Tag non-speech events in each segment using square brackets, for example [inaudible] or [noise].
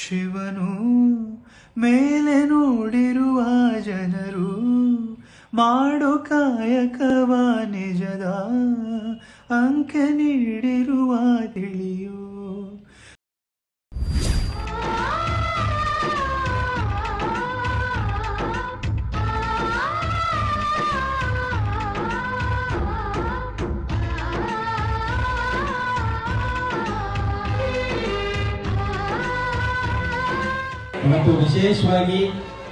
ಶಿವನು ಮೇಲೆ ನೋಡಿರುವ ಜನರು ಮಾಡು ಕಾಯಕವ ನಿಜದ ಅಂಕೆ ನೀಡಿರುವ ತಿಳಿಯೋ. ಇವತ್ತು ವಿಶೇಷವಾಗಿ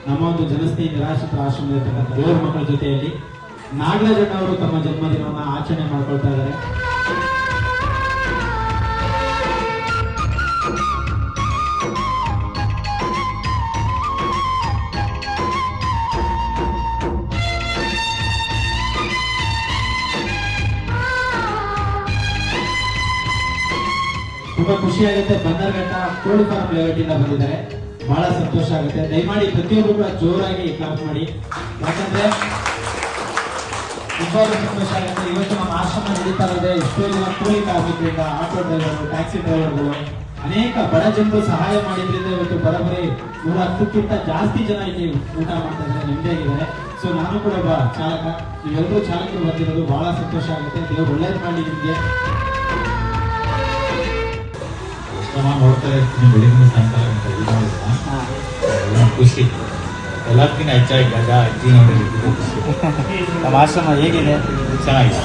ನಮ್ಮ ಒಂದು ಜನಸ್ನೇಹಿ ನಿರಾಶ್ರಿತ ಆಶ್ರಮದಲ್ಲಿರ್ತಕ್ಕಂಥ ದೇವರ ಮಕ್ಕಳ ಜೊತೆಯಲ್ಲಿ ನಾಗರಾಜಣ್ಣ ಅವರು ತಮ್ಮ ಜನ್ಮದಿನವನ್ನು ಆಚರಣೆ ಮಾಡ್ಕೊಳ್ತಾ ಇದ್ದಾರೆ. ತುಂಬಾ ಖುಷಿಯಾಗುತ್ತೆ ಬಂದರ್ಘಟ್ಟ ಕೋಳಿ ಫಾರ್ಮ್ ಲೇಔಟ್ ಇಂದ ಬಂದಿದ್ದಾರೆ. ಬಹಳ ಸಂತೋಷ ಆಗುತ್ತೆ. ದಯಮಾಡಿ ಪ್ರತಿಯೊಬ್ಬರು ಕೂಡ ಜೋರಾಗಿ ಕ್ಲಾಪ್ ಮಾಡಿ. ಯಾಕಂದ್ರೆ ತುಂಬಾ ಸಂತೋಷ ಆಗುತ್ತೆ. ಇವತ್ತು ನಮ್ಮ ಆಶ್ರಮ ನಡೀತಾ ಇದೆ ಎಷ್ಟೋ ಜನ ಕೂಲಿ ಕಾರ್ಮಿಕರಿಂದ, ಆಟೋ ಡ್ರೈವರ್ಗಳು, ಟ್ಯಾಕ್ಸಿ ಡ್ರೈವರ್ಗಳು ಅನೇಕ ಬಡ ಜನರು ಸಹಾಯ ಮಾಡಿದ್ರಿಂದ ಇವತ್ತು ಬರೋಬ್ಬರಿ ನೂರ ಹತ್ತಕ್ಕಿಂತ ಜಾಸ್ತಿ ಜನ ಇಲ್ಲಿ ಊಟ ಮಾಡ್ತಾ ಇದ್ದಾರೆ, ನೆಮ್ಮದಿಯಾಗಿದ್ದಾರೆ. ಸೊ ನಾನು ಕೂಡ ಒಬ್ಬ ಚಾಲಕ. ನೀವೆಲ್ಲರೂ ಚಾಲಕರು ಬರ್ತಿರೋದು ಬಹಳ ಸಂತೋಷ ಆಗುತ್ತೆ. ದೇವ್ರು ಒಳ್ಳೇದು ಮಾಡಿ ನಿಮಗೆ. ಆಶ್ರಮ ನೋಡ್ತಾರೆ ಇರ್ತೀನಿ ಬೆಳಿಗ್ಗೆ ಸಾಯಂಕಾಲ ಅಂತ ಇದು ಖುಷಿ. ಎಲ್ಲಕ್ಕಿಂತ ಹೆಚ್ಚಾಗಿ ಗಜ ಅಜ್ಜಿ ನೋಡಿದ್ರು [laughs] ನಮ್ಮ ಆಶ್ರಮ ಹೇಗಿದೆ? ಚೆನ್ನಾಗಿದೆ.